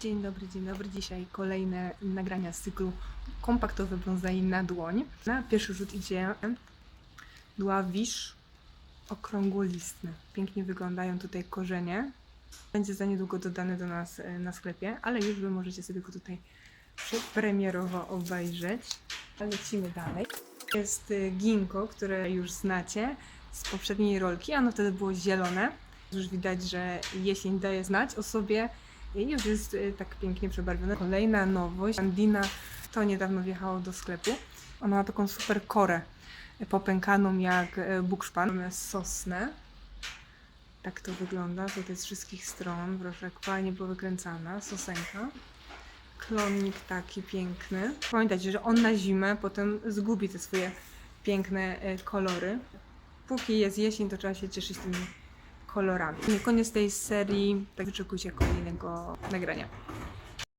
Dzień dobry, dzień dobry. Dzisiaj kolejne nagrania z cyklu kompaktowe bonsai na dłoń. Na pierwszy rzut idzie dławisz okrągłolistny. Pięknie wyglądają tutaj korzenie. Będzie za niedługo dodany do nas e, na sklepie, ale już wy możecie sobie go tutaj premierowo obejrzeć. Lecimy dalej. Jest e, ginko, które już znacie z poprzedniej rolki. Ono wtedy było zielone. Już widać, że jesień daje znać o sobie i już jest y, tak pięknie przebarwione. Kolejna nowość. Andina to niedawno wjechało do sklepu. Ona ma taką super korę y, popękaną jak y, bukszpan. Sosnę. Tak to wygląda. Tutaj z wszystkich stron. Proszę, fajnie powykręcana. Sosenka. Klonik taki piękny. Pamiętajcie, że on na zimę potem zgubi te swoje piękne kolory. Póki jest jesień, to trzeba się cieszyć tymi kolorami. Nie koniec tej serii, tak wyczekujcie kolejnego nagrania.